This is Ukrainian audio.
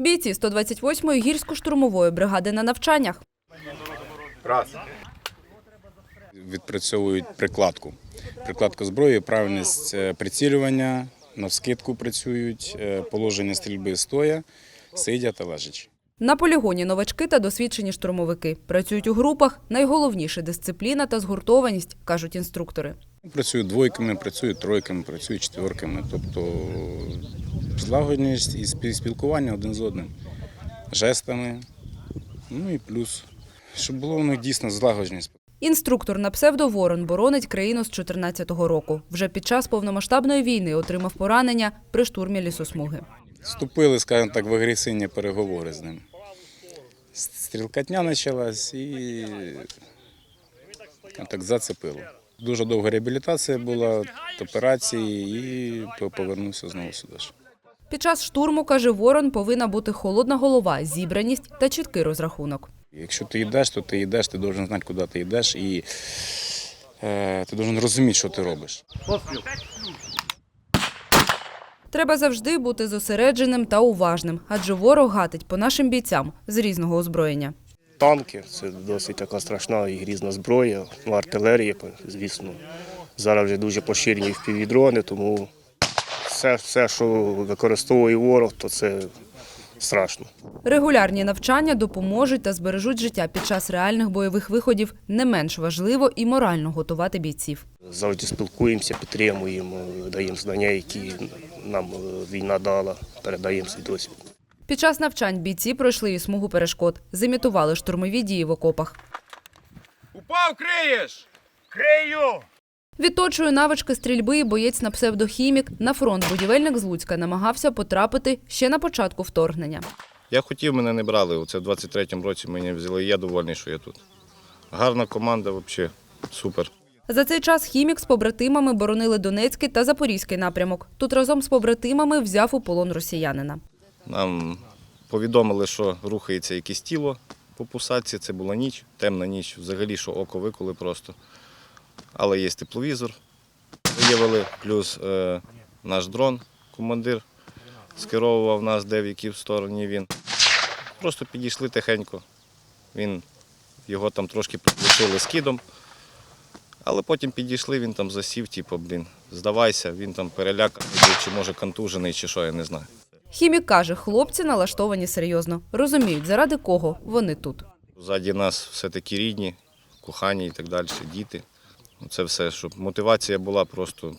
Бійці 128-ї гірсько-штурмової бригади на навчаннях. Відпрацьовують прикладку. Прикладка зброї, правильність е, прицілювання, навскидку працюють, е, положення стрільби стоя, сидя та лежачи. На полігоні новачки та досвідчені штурмовики працюють у групах. Найголовніше дисципліна та згуртованість, кажуть інструктори. Працюють двойками, працюють тройками, працюють четверками. Тобто злагодність і спілкування один з одним, жестами. Ну і плюс, щоб було них дійсно злагодженість. Інструктор на псевдоворон боронить країну з 14-го року. Вже під час повномасштабної війни отримав поранення при штурмі лісосмуги. Вступили, скажімо так, в агресивні переговори з ним. Стрілкатня почалась і так зацепило. Дуже довга реабілітація була, операції і повернувся знову сюди. Під час штурму, каже Ворон, повинна бути холодна голова, зібраність та чіткий розрахунок. Якщо ти йдеш, то ти йдеш, ти повинен знати, куди ти йдеш, і е, ти повинен розуміти, що ти робиш. Треба завжди бути зосередженим та уважним, адже ворог гатить по нашим бійцям з різного озброєння. Танки це досить така страшна і грізна зброя, ну, артилерія, звісно. Зараз вже дуже поширені впівдрони, тому все, все, що використовує ворог, то це страшно. Регулярні навчання допоможуть та збережуть життя під час реальних бойових виходів. Не менш важливо і морально готувати бійців. Завжди спілкуємося, підтримуємо, даємо знання, які нам е, війна дала, передаємо свій досвід. Під час навчань бійці пройшли і смугу перешкод, зимітували штурмові дії в окопах. Упав, криєш! Крию! Відточує навички стрільби і боєць на псевдохімік. На фронт будівельник з Луцька намагався потрапити ще на початку вторгнення. Я хотів, мене не брали. Оце в 23-му році мене взяли. Я довольний, що я тут. Гарна команда, взагалі, супер. За цей час хімік з побратимами боронили Донецький та Запорізький напрямок. Тут разом з побратимами взяв у полон росіянина. Нам повідомили, що рухається якесь тіло по пусатці. Це була ніч, темна ніч, взагалі, що око виколи просто. Але є тепловізор. Виявили, плюс е, наш дрон, командир, скеровував нас, де в якій стороні він. Просто підійшли тихенько. Він, його там трошки приглушили скидом. Але потім підійшли, він там засів, типу, блін, здавайся, він там переляканий, чи може контужений, чи що, я не знаю. Хімік каже, хлопці налаштовані серйозно. Розуміють, заради кого вони тут. Ззаді нас все-таки рідні, кохані і так далі, діти. Це все, щоб мотивація була просто